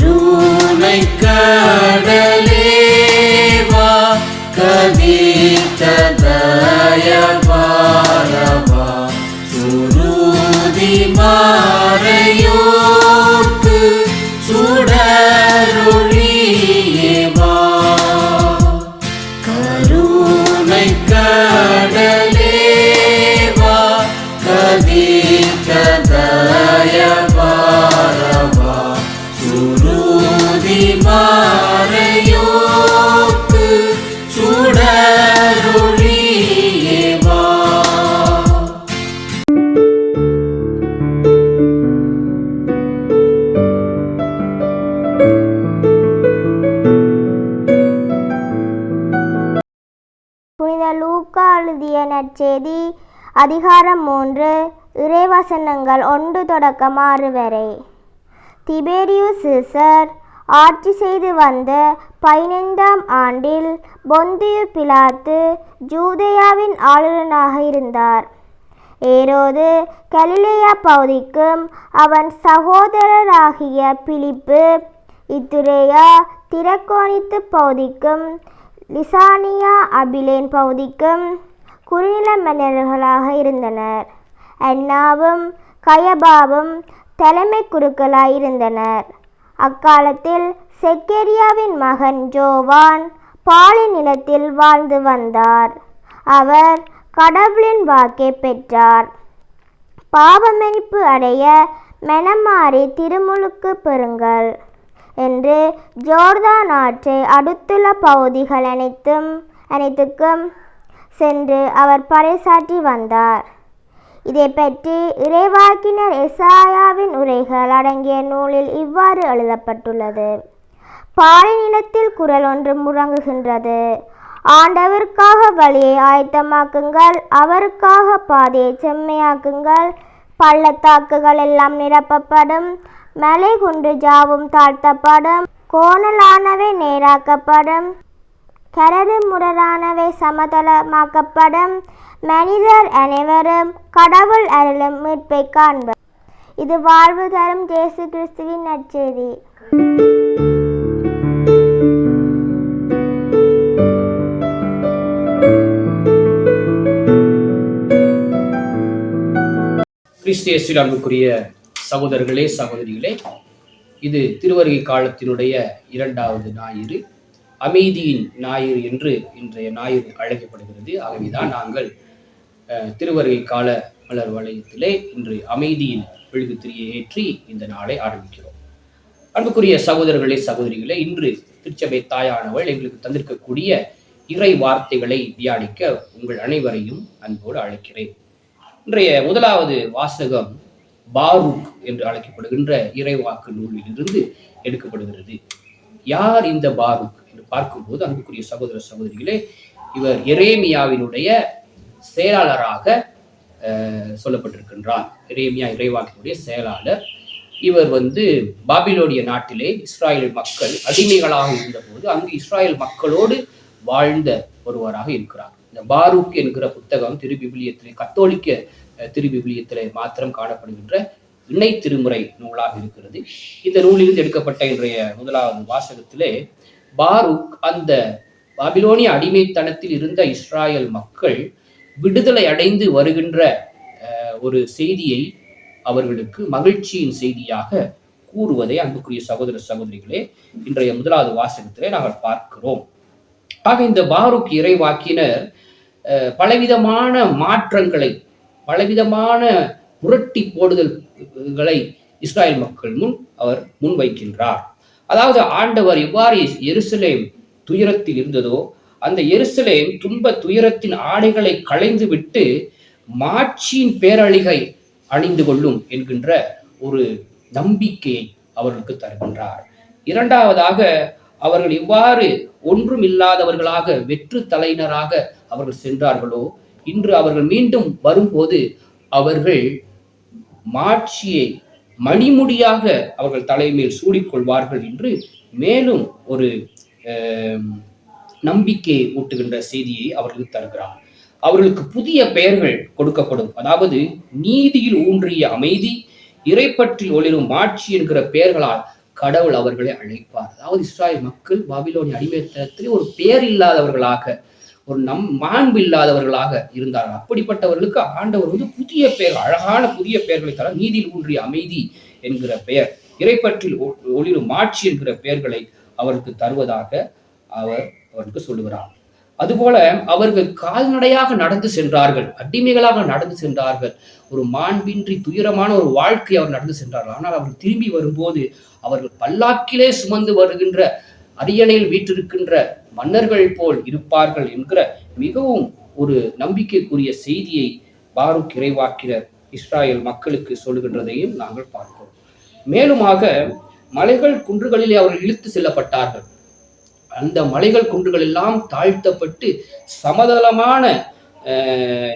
கருணை கடலேவா கதித்த தயவாரவா சுருதி அதிகாரம் மூன்று இறைவசனங்கள் ஒன்று தொடக்கம் ஆறு வரை. திபேரியுஸ் ஆட்சி செய்து வந்த பதினைந்தாம் ஆண்டில் பொந்தியு பிலாத்து ஜூதேயாவின் ஆளுநராக இருந்தார். ஏரோது கலிலேயா பகுதிக்கும் அவன் சகோதரராகிய பிலிப்பு இத்துரேயா திரக்கோணித்து பகுதிக்கும் லிசானியா அபிலேன் பகுதிக்கும் குறுநில மன்னர்களாக இருந்தனர். அண்ணாவும் கயபாவும் தலைமை குருக்களாய் இருந்தனர். அக்காலத்தில் செக்கேரியாவின் மகன் ஜோவான் பாலி நிலத்தில் வாழ்ந்து வந்தார். அவர் கடவுளின் வாக்கை பெற்றார். பாவமன்னிப்பு அடைய மெனமாறி திருமுழுக்கு பெறுங்கள் என்று ஜோர்தான் ஆற்றை அடுத்துள்ள பகுதிகள் அனைத்தும் அனைத்துக்கும் சென்று அவர் பறைசாற்றி வந்தார். இதை பற்றி இறைவாக்கினர் எசாயாவின் உரைகள் அடங்கிய நூலில் இவ்வாறு எழுதப்பட்டுள்ளது. பாலை நிலத்தில் குரல் ஒன்று முழங்குகின்றது. ஆண்டவருக்காக வழியை ஆயத்தமாக்குங்கள் அவருக்காக பாதையை செம்மையாக்குங்கள். பள்ளத்தாக்குகள் எல்லாம் நிரப்பப்படும் மலை குன்று ஜாவும் தாழ்த்தப்படும் கோணலானவை நேராக்கப்படும். கரடு முரடானவை சமதளமாக்கப்படும். மனிதர் அனைவரும் கடவுள் அருளும் மீட்பை காண்பர் இது வாழ்வு தரும் ஜேசு கிறிஸ்துவின் நற்செய்தி. கிறிஸ்தியஸில் அன்புக்குரிய சகோதரர்களே சகோதரிகளே இது திருவருகை காலத்தினுடைய இரண்டாவது ஞாயிறு. அமைதியின் ஞாயிறு என்று இன்றைய ஞாயிறு அழைக்கப்படுகிறது. ஆகவேதான் நாங்கள் திருவருகை கால மலர் வளையத்திலே இன்று அமைதியின் மெழுகுத்திரியை ஏற்றி இந்த நாளை ஆரம்பிக்கிறோம். அன்புக்குரிய சகோதரர்களே சகோதரிகளே இன்று திருச்சபை தாயானவள் எங்களுக்கு தந்திருக்கக்கூடிய இறை வார்த்தைகளை தியானிக்க உங்கள் அனைவரையும் அன்போடு அழைக்கிறேன். இன்றைய முதலாவது வாசகம் பாரூக் என்று அழைக்கப்படுகின்ற இறைவாக்கு நூலிலிருந்து எடுக்கப்படுகிறது. யார் இந்த பாரூக்? என்று பார்க்கும்போது அன்புக்குரிய சகோதர சகோதரிகளே இவர் எரேமியாவினுடைய செயலாளராக சொல்லப்பட்டிருக்கின்றார். எரேமியா இறைவாக்கினுடைய செயலாளர். இவர் வந்து பாபிலோனிய நாட்டிலே இஸ்ராயல் மக்கள் அடிமைகளாக இருந்தபோது அங்கு இஸ்ராயல் மக்களோடு வாழ்ந்த ஒருவராக இருக்கிறார். இந்த பாரூக் என்கிற புத்தகம் திருபிபிலியத்திலே கத்தோலிக்க திருபிபிலியத்திலே மாத்திரம் காணப்படுகின்ற இணை திருமுறை நூலாக இருக்கிறது. இந்த நூலிலிருந்து எடுக்கப்பட்ட இன்றைய முதலாவது வாசகத்திலே பாரூக் அந்த பாபிலோனிய அடிமைத்தனத்தில் இருந்த இஸ்ராயல் மக்கள் விடுதலை அடைந்து வருகின்ற ஒரு செய்தியை அவர்களுக்கு மகிழ்ச்சியின் செய்தியாக கூறுவதை அன்புக்குரிய சகோதர சகோதரிகளே இன்றைய முதலாவது வாசகத்திலே நாங்கள் பார்க்கிறோம். ஆக இந்த பாருக் இறைவாக்கினர் பலவிதமான மாற்றங்களை பலவிதமான புரட்டி போடுதல்களை இஸ்ராயல் மக்கள் முன் அவர் முன்வைக்கின்றார். அதாவது ஆண்டவர் எவ்வாறு எருசலேம் துயரத்தில் இருந்ததோ அந்த எருசலேம் துன்ப துயரத்தின் ஆடைகளை களைந்து விட்டு மாட்சியின் பேரழிகை அணிந்து கொள்ளும் என்கின்ற ஒரு நம்பிக்கையை அவர்களுக்கு தருகின்றார். இரண்டாவதாக அவர்கள் இவ்வாறு ஒன்றும் இல்லாதவர்களாக வெற்று தலையினராக அவர்கள் சென்றார்களோ இன்று அவர்கள் மீண்டும் வரும்போது அவர்கள் மாட்சியை மணிமுடியாக அவர்கள் தலைமையில் சூடிக்கொள்வார்கள் என்று மேலும் ஒரு நம்பிக்கை நம்பிக்கையை ஊட்டுகின்ற செய்தியை அவர்களுக்கு தருகிறார். அவர்களுக்கு புதிய பெயர்கள் கொடுக்கப்படும். அதாவது நீதியில் ஊன்றிய அமைதி இறைப்பற்றில் ஒளிரும் மாட்சி என்கிற பெயர்களால் கடவுள் அவர்களை அழைப்பார். அதாவது இஸ்ராயல் மக்கள் பாபிலோனி அடிமைத்தனத்திலே ஒரு பெயர் இல்லாதவர்களாக ஒரு நம் மாண்பு இல்லாதவர்களாக இருந்தார்கள். அப்படிப்பட்டவர்களுக்கு ஆண்டவர் வந்து புதிய பெயர் அழகான புதிய பெயர்களை தர நீதியில் ஊன்றிய அமைதி என்கிற பெயர் இறைப்பற்றில் ஒ- ஒளிரும் மாட்சி என்கிற பெயர்களை அவருக்கு தருவதாக அவர் அவருக்கு சொல்லுகிறார். அதுபோல அவர்கள் கால்நடையாக நடந்து சென்றார்கள் அடிமைகளாக நடந்து சென்றார்கள். ஒரு மாண்பின்றி துயரமான ஒரு வாழ்க்கை அவர் நடந்து சென்றார்கள். ஆனால் அவர்கள் திரும்பி வரும்போது அவர்கள் பல்லாக்கிலே சுமந்து வருகின்ற அரியணையில் வீற்றிருக்கின்ற மன்னர்கள் போல் இருப்பார்கள் என்கிற மிகவும் ஒரு நம்பிக்கைக்குரிய செய்தியை பாருக் இறைவாக்கினர் இஸ்ராயல் மக்களுக்கு சொல்லுகின்றதையும் நாங்கள் பார்க்கிறோம். மேலுமாக மலைகள் குன்றுகளிலே அவர்கள் இழுத்து செல்லப்பட்டார்கள். அந்த மலைகள் குன்றுகள் எல்லாம் தாழ்த்தப்பட்டு சமதளமான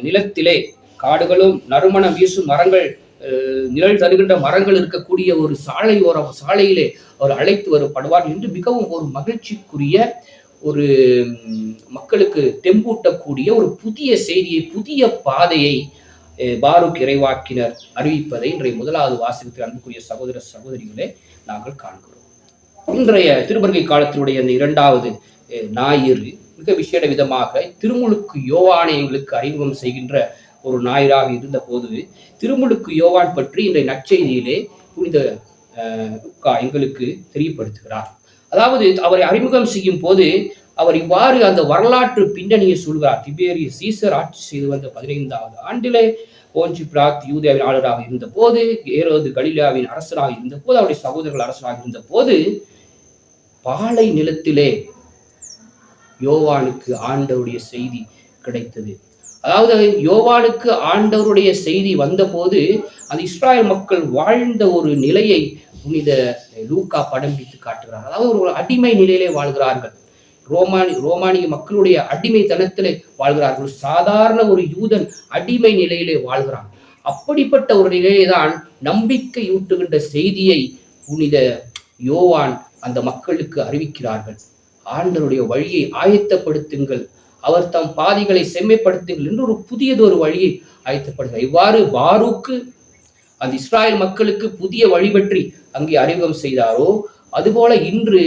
நிலத்திலே காடுகளும் நறுமணம் வீசும் மரங்கள் நிழல் தருகின்ற மரங்கள் இருக்கக்கூடிய ஒரு சாலை ஓரம் சாலையிலே அவர் அழைத்து வரப்படுவார் என்று மிகவும் ஒரு மகிழ்ச்சிக்குரிய ஒரு மக்களுக்கு தெம்பூட்டக்கூடிய ஒரு புதிய செய்தியை புதிய பாதையை பாருக் இறைவாக்கினர் அறிவிப்பதை இன்றைய முதலாவது வாசகத்தில் அன்புக்குரிய சகோதர சகோதரிகளே நாங்கள் காண்கிறோம். இன்றைய திருமருகை காலத்தினுடைய அந்த இரண்டாவது ஞாயிறு மிக விசேட விதமாக திருமுழுக்கு யோவானை எங்களுக்கு அறிமுகம் செய்கின்ற ஒரு ஞாயிறாக இருந்த போது திருமுழுக்கு யோவான் பற்றி இன்றைய நற்செய்தியிலே புனித எங்களுக்கு தெரியப்படுத்துகிறார். அதாவது அவரை அறிமுகம் செய்யும் போது அவர் இவ்வாறு அந்த வரலாற்று பின்னணியை சொல்கிறார். திபேரிய சீசர் ஆட்சி செய்து வந்த பதினைந்தாவது ஆண்டிலே போஞ்சி பிராத் யூதியாவின் ஆளுநராக இருந்த போது ஏரோது கலிலியாவின் அரசராக இருந்த போது அவருடைய சகோதரர்கள் அரசராக இருந்த போது பாலை நிலத்திலே யோவானுக்கு ஆண்டவுடைய செய்தி கிடைத்தது. அதாவது யோவானுக்கு ஆண்டவருடைய செய்தி வந்தபோது அந்த இஸ்ராயல் மக்கள் வாழ்ந்த ஒரு நிலையை புனித லூக்கா படம் பிடித்து காட்டுகிறார். அதாவது ஒரு அடிமை நிலையிலே வாழ்கிறார்கள். ரோமானி ரோமானிய மக்களுடைய அடிமைத்தனத்திலே வாழ்கிறார்கள் சாதாரண ஒரு யூதன் அடிமை நிலையிலே வாழ்கிறான். அப்படிப்பட்ட ஒரு நிலையை தான் நம்பிக்கையூட்டுகின்ற செய்தியை புனித யோவான் அந்த மக்களுக்கு அறிவிக்கிறார்கள். ஆண்டவருடைய வழியை ஆயத்தப்படுத்துங்கள். அவர் தம் பாதிகளை செம்மைப்படுத்துங்கள் என்று ஒரு புதியதொரு வழியை ஆயத்தப்படுகிறார் இவ்வாறு பாரூக்கு அந்த இஸ்ராயல் மக்களுக்கு புதிய வழி பற்றி அங்கே அறிமுகம் செய்தாரோ அதுபோல இன்று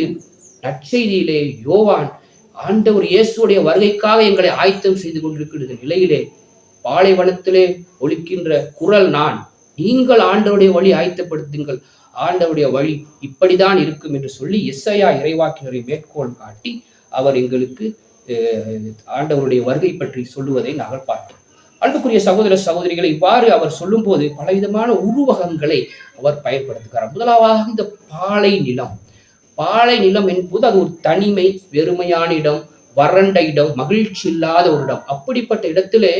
நற்செய்தியிலே யோவான் ஆண்டவர் இயேசுடைய வருகைக்காக எங்களை ஆயத்தம் செய்து கொண்டிருக்கிற நிலையிலே பாலைவனத்திலே ஒலிக்கின்ற குரல் நான் நீங்கள் ஆண்டவருடைய வழி ஆயத்தப்படுத்துங்கள் ஆண்டவருடைய வழி இப்படிதான் இருக்கும் என்று சொல்லி எஸ்ஐயா இறைவாக்கினரை மேற்கோள் காட்டி அவர் எங்களுக்கு ஆண்டவருடைய வருகை பற்றி சொல்லுவதை நாங்கள் பார்த்தோம். அன்புக்குரிய சகோதர சகோதரிகளை இவ்வாறு அவர் சொல்லும்போது பலவிதமான உருவகங்களை அவர் பயன்படுத்துகிறார். முதலாவாக இந்த பாலை நிலம். பாலை நிலம் என்பது அது ஒரு தனிமை வெறுமையான இடம் வறண்ட இடம் மகிழ்ச்சி இல்லாத ஒரு இடம். அப்படிப்பட்ட இடத்திலே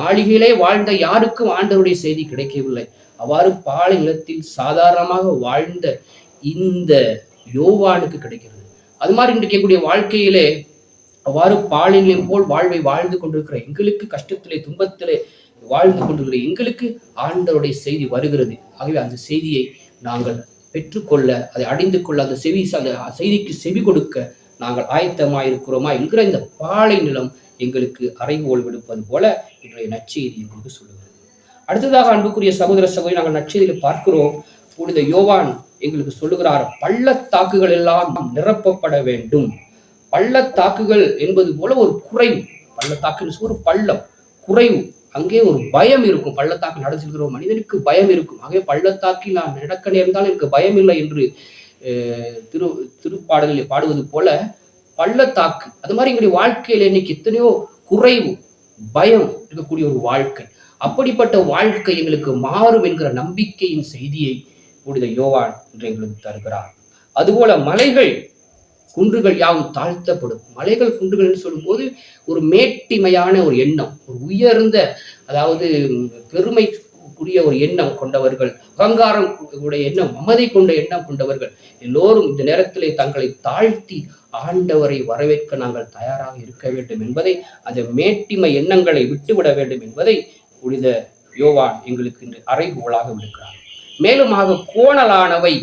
மாளிகையிலே வாழ்ந்த யாருக்கும் ஆண்டவருடைய செய்தி கிடைக்கவில்லை. அவ்வாறு பாலை நிலத்தில் சாதாரணமாக வாழ்ந்த இந்த யோவானுக்கு கிடைக்கிறது. அது மாதிரி இன்று கேட்கக்கூடிய வாழ்க்கையிலே அவ்வாறு பாலினியம் போல் வாழ்வை வாழ்ந்து கொண்டிருக்கிற எங்களுக்கு கஷ்டத்திலே துன்பத்திலே வாழ்ந்து கொண்டிருக்கிற எங்களுக்கு ஆண்டவருடைய செய்தி வருகிறது. ஆகவே அந்த செய்தியை நாங்கள் பெற்றுக்கொள்ள அதை அடைந்து கொள்ள அந்த செவி அந்த செய்திக்கு செவி கொடுக்க நாங்கள் ஆயத்தமாக இருக்கிறோமா என்கிற இந்த பாலை நிலம் எங்களுக்கு அறைவோல் விடுப்பது போல இன்றைய நச்செய்தி எங்களுக்கு சொல்லுகிறது. அடுத்ததாக அன்புக்குரிய சகோதர சகோதரி நாங்கள் நச்செய்தியில் பார்க்கிறோம். புனித யோவான் எங்களுக்கு சொல்லுகிறார் பள்ளத்தாக்குகள் எல்லாம் நிரப்பப்பட வேண்டும். பள்ளத்தாக்குகள் என்பது போல ஒரு குறைவு. பள்ளத்தாக்குன்னு சொல்லி ஒரு பள்ளம். குறைவு. அங்கே ஒரு பயம் இருக்கும். பள்ளத்தாக்கு நடந்து ஒரு மனிதனுக்கு பயம் இருக்கும். ஆகவே பள்ளத்தாக்கில் நான் நடக்க நேர்ந்தால் எனக்கு பயம் இல்லை என்று திரு திருப்பாடலில் பாடுவது போல பள்ளத்தாக்கு அது மாதிரி எங்களுடைய வாழ்க்கையில இன்னைக்கு எத்தனையோ குறைவு பயம் இருக்கக்கூடிய ஒரு வாழ்க்கை. அப்படிப்பட்ட வாழ்க்கை எங்களுக்கு மாறும் என்கிற நம்பிக்கையின் செய்தியை புனித யோவான் என்று எங்களுக்கு தருகிறார். அதுபோல மலைகள் குன்றுகள் யாவும் தாழ்த்தப்படும். மலைகள் குன்றுகள் என்று சொல்லும்போது ஒரு மேட்டிமையான ஒரு எண்ணம் ஒரு உயர்ந்த அதாவது பெருமை கூடிய ஒரு எண்ணம் கொண்டவர்கள் அகங்காரம் உடைய எண்ணம் மமதை கொண்ட எண்ணம் கொண்டவர்கள் எல்லோரும் இந்த நேரத்திலே தங்களை தாழ்த்தி ஆண்டவரை வரவேற்க நாங்கள் தயாராக இருக்க வேண்டும் என்பதை அந்த மேட்டிமை எண்ணங்களை விட்டுவிட வேண்டும் என்பதை புனித யோவான் எங்களுக்கு இன்று அறைகோளாக விடுக்கிறார். மேலுமாக கோணலானவை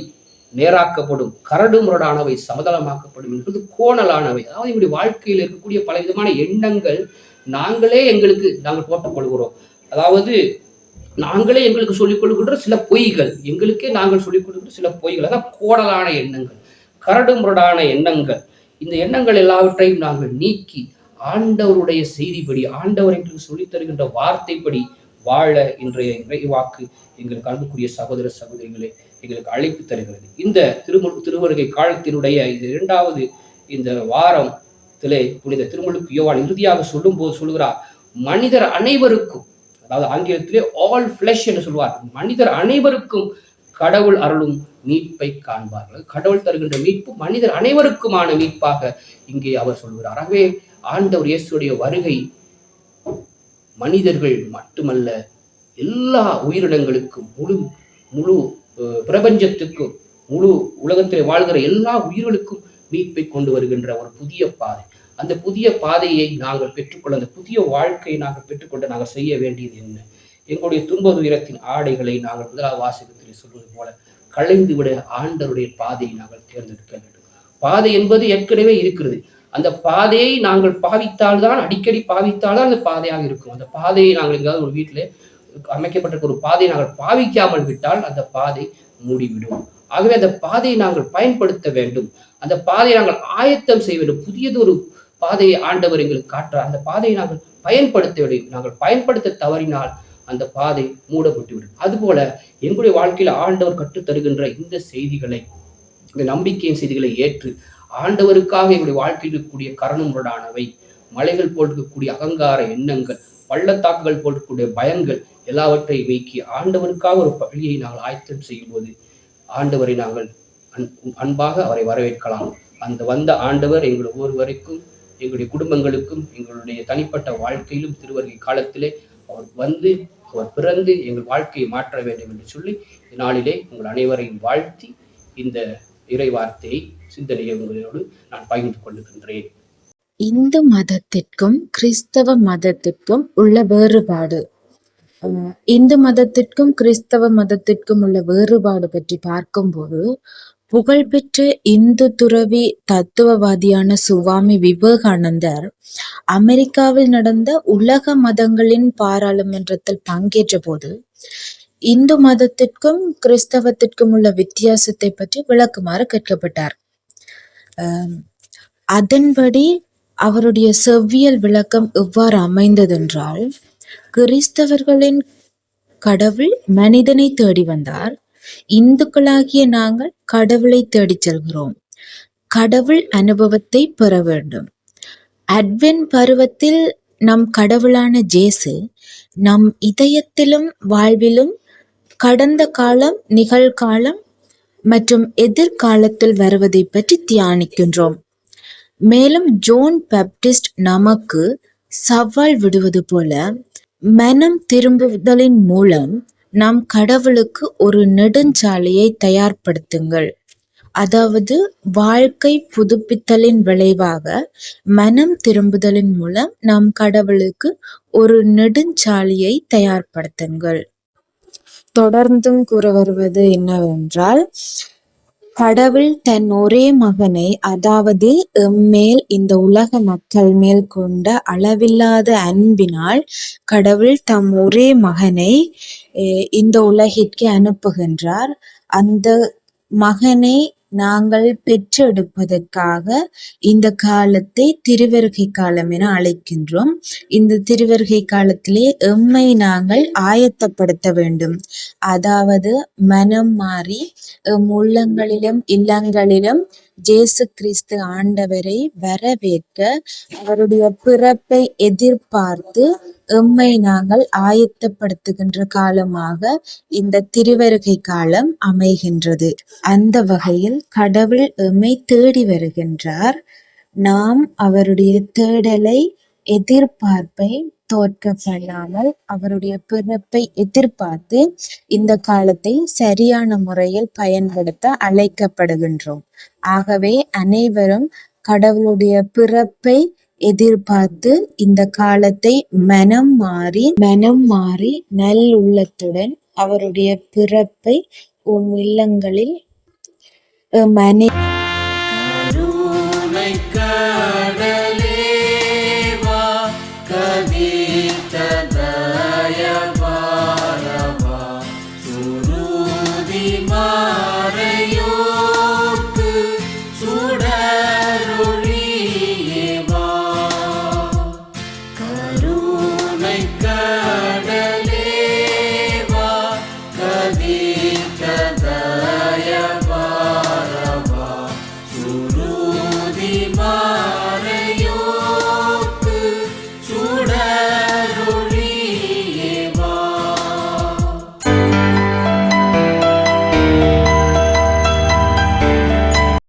நேராக்கப்படும் கரடு முரடானவை சமதளமாக்கப்படும் என்பது கோணலானவை. அதாவது இப்படி வாழ்க்கையில் இருக்கக்கூடிய பல விதமான எண்ணங்கள் நாங்களே எங்களுக்கு நாங்கள் போட்டுக்கொள்கிறோம் அதாவது நாங்களே எங்களுக்கு சொல்லிக் கொள்கின்ற சில பொய்கள் எங்களுக்கே நாங்கள் சொல்லிக் கொள்கின்ற சில பொய்கள் அதான் கோடலான எண்ணங்கள் கரடு முரடான எண்ணங்கள். இந்த எண்ணங்கள் எல்லாவற்றையும் நாங்கள் நீக்கி ஆண்டவருடைய செய்திப்படி ஆண்டவர் எங்களுக்கு சொல்லித் தருகின்ற வார்த்தைப்படி வாழ இன்றைய இறைவாக்கு எங்களுக்கு அன்புக்குரிய சகோதர சகோதரிகளே எங்களுக்கு அழைப்பு தருகிறது. இந்த திருமு திருவருகை காலத்தினுடைய இது இரண்டாவது இந்த வாரம் திலே புனித திருமுழுக்கு யோவான் இறுதியாக சொல்லும்போது சொல்கிறார் மனிதர் அனைவருக்கும் அதாவது ஆங்கிலத்திலே ஆல் ஃபிளஷ் என்று சொல்வார். மனிதர் அனைவருக்கும் கடவுள் அருளும் மீட்பை காண்பார்கள். கடவுள் தருகின்ற மீட்பு மனிதர் அனைவருக்குமான மீட்பாக இங்கே அவர் சொல்கிறார் ஆகவே ஆண்டவர் இயேசுடைய வருகை மனிதர்கள் மட்டுமல்ல எல்லா உயிரினங்களுக்கும் முழு முழு பிரபஞ்சத்துக்கும் முழு உலகத்தில் வாழ்கிற எல்லா உயிர்களுக்கும் மீட்பை கொண்டு வருகின்ற ஒரு புதிய பாதை. அந்த புதிய பாதையை நாங்கள் பெற்றுக்கொள்ள அந்த புதிய வாழ்க்கையை நாங்கள் பெற்றுக்கொண்டு நாங்கள் செய்ய வேண்டியது என்ன? எங்களுடைய துன்ப துயரத்தின் ஆடைகளை நாங்கள் முதலாவது வாசகத்தில் சொல்வது போல களைந்து விட ஆண்டருடைய பாதையை நாங்கள் தேர்ந்தெடுக்க வேண்டும். பாதை என்பது ஏற்கனவே இருக்கிறது. அந்த பாதையை நாங்கள் பாவித்தால்தான் அடிக்கடி பாவித்தால்தான் அந்த பாதையாக இருக்கும். அந்த பாதையை நாங்கள் எங்காவது ஒரு வீட்டில் அமைக்கப்பட்டிருக்க ஒரு பாதையை நாங்கள் பாவிக்காமல் விட்டால் அந்த பாதை மூடிவிடும். ஆகவே அந்த பாதையை நாங்கள் பயன்படுத்த வேண்டும். அந்த பாதையை நாங்கள் ஆயத்தம் செய்ய வேண்டும். புதியது ஒரு பாதையை ஆண்டவர் எங்களுக்கு காட்டுறார். அந்த பாதையை நாங்கள் பயன்படுத்த வேண்டும். நாங்கள் பயன்படுத்த தவறினால் அந்த பாதை மூடப்பட்டு விடும். அதுபோல எங்களுடைய வாழ்க்கையில் ஆண்டவர் கற்றுத்தருகின்ற இந்த செய்திகளை இந்த நம்பிக்கையின் செய்திகளை ஏற்று ஆண்டவருக்காக எங்களுடைய வாழ்க்கையில் இருக்கக்கூடிய கரணமுரடானவை மலைகள் போல் இருக்கக்கூடிய அகங்கார எண்ணங்கள் பள்ளத்தாக்குகள் போல் பயங்கள் எல்லாவற்றை நீக்கி ஆண்டவருக்காக ஒரு பள்ளியை நாங்கள் ஆயத்தம் செய்யும் போது ஆண்டவரை நாங்கள் அன்- அன்பாக அவரை வரவேற்கலாம். அந்த வந்த ஆண்டவர் எங்கள் ஒவ்வொருவருக்கும் எங்களுடைய குடும்பங்களுக்கும் எங்களுடைய தனிப்பட்ட வாழ்க்கையிலும் திருவருகை காலத்திலே அவர் வந்து அவர் பிறந்து எங்கள் வாழ்க்கையை மாற்ற வேண்டும் என்று சொல்லி இந்த நாளிலே உங்கள் அனைவரையும் வாழ்த்தி இந்த இறை வார்த்தையை சிந்தனையை உங்களோடு நான் பகிர்ந்து கொள்ளுகின்றேன் இந்து மதத்திற்கும் கிறிஸ்தவ மதத்திற்கும் உள்ள வேறுபாடு. இந்து மதத்திற்கும் கிறிஸ்தவ மதத்திற்கும் உள்ள வேறுபாடு பற்றி பார்க்கும்போது புகழ்பெற்ற இந்து துறவி தத்துவவாதியான சுவாமி விவேகானந்தர் அமெரிக்காவில் நடந்த உலக மதங்களின் பாராளுமன்றத்தில் பங்கேற்ற போது இந்து மதத்திற்கும் கிறிஸ்தவத்திற்கும் உள்ள வித்தியாசத்தை பற்றி விளக்குமாறு கேட்கப்பட்டார். அதன்படி அவருடைய செவ்வியல் விளக்கம் எவ்வாறு அமைந்ததென்றால் கிறிஸ்தவர்களின் கடவுள் மனிதனை தேடி வந்தார். இந்துக்களாகிய நாங்கள் கடவுளை தேடிச் செல்கிறோம். கடவுள் அனுபவத்தை பெற வேண்டும். அட்வென் பருவத்தில் நம் கடவுளான ஜேசு நம் இதயத்திலும் வாழ்விலும் கடந்த காலம் நிகழ்காலம் மற்றும் எதிர்காலத்தில் வருவதை பற்றி தியானிக்கின்றோம். மேலும் ஜோன் பேப்டிஸ்ட் நமக்கு சவால் விடுவது போல மனம் திரும்புதலின் மூலம் நாம் கடவுளுக்கு ஒரு நெடுஞ்சாலையை தயார்படுத்துங்கள். அதாவது வாழ்க்கை புதுப்பித்தலின் விளைவாக மனம் திரும்புதலின் மூலம் நாம் கடவுளுக்கு ஒரு நெடுஞ்சாலையை தயார்படுத்துங்கள். தொடர்ந்தும் கூற வருவது என்னவென்றால் கடவுள் தன் ஒரே மகனை அதாவது எம்மேல் இந்த உலக மக்கள் மேல் கொண்ட அளவில்லாத அன்பினால் கடவுள் தம் ஒரே மகனை இந்த உலகிற்கு அனுப்புகின்றார். அந்த மகனை நாங்கள் பெற்றெடுப்பதற்காக இந்த காலத்தை திருவருகை காலம் என அழைக்கின்றோம். இந்த திருவருகை காலத்திலே எம்மை நாங்கள் ஆயத்தப்படுத்த வேண்டும். அதாவது மனம் மாறி எம் உள்ளங்களிலும் இல்லங்களிலும் ஜேசு கிறிஸ்து ஆண்டவரை வரவேற்க அவருடைய பிறப்பை எதிர்பார்த்து எம்மை நாங்கள் ஆயத்தப்படுத்துகின்ற காலமாக இந்த திருவருகை காலம் அமைகின்றது. அந்த வகையில் கடவுள் எம்மை தேடி வருகின்றார். நாம் அவருடைய தேடலை எதிர்பார்ப்பை தோற்க பண்ணாமல் அவருடைய பிறப்பை எதிர்பார்த்து இந்த காலத்தை சரியான முறையில் பயன்படுத்த அழைக்கப்படுகின்றோம். ஆகவே அனைவரும் கடவுளுடைய பிறப்பை எதிர்பார்த்து இந்த காலத்தை மனம் மாறி மனம் மாறி நல்லுள்ளத்துடன் அவருடைய பிறப்பை உம் இல்லங்களில் மனை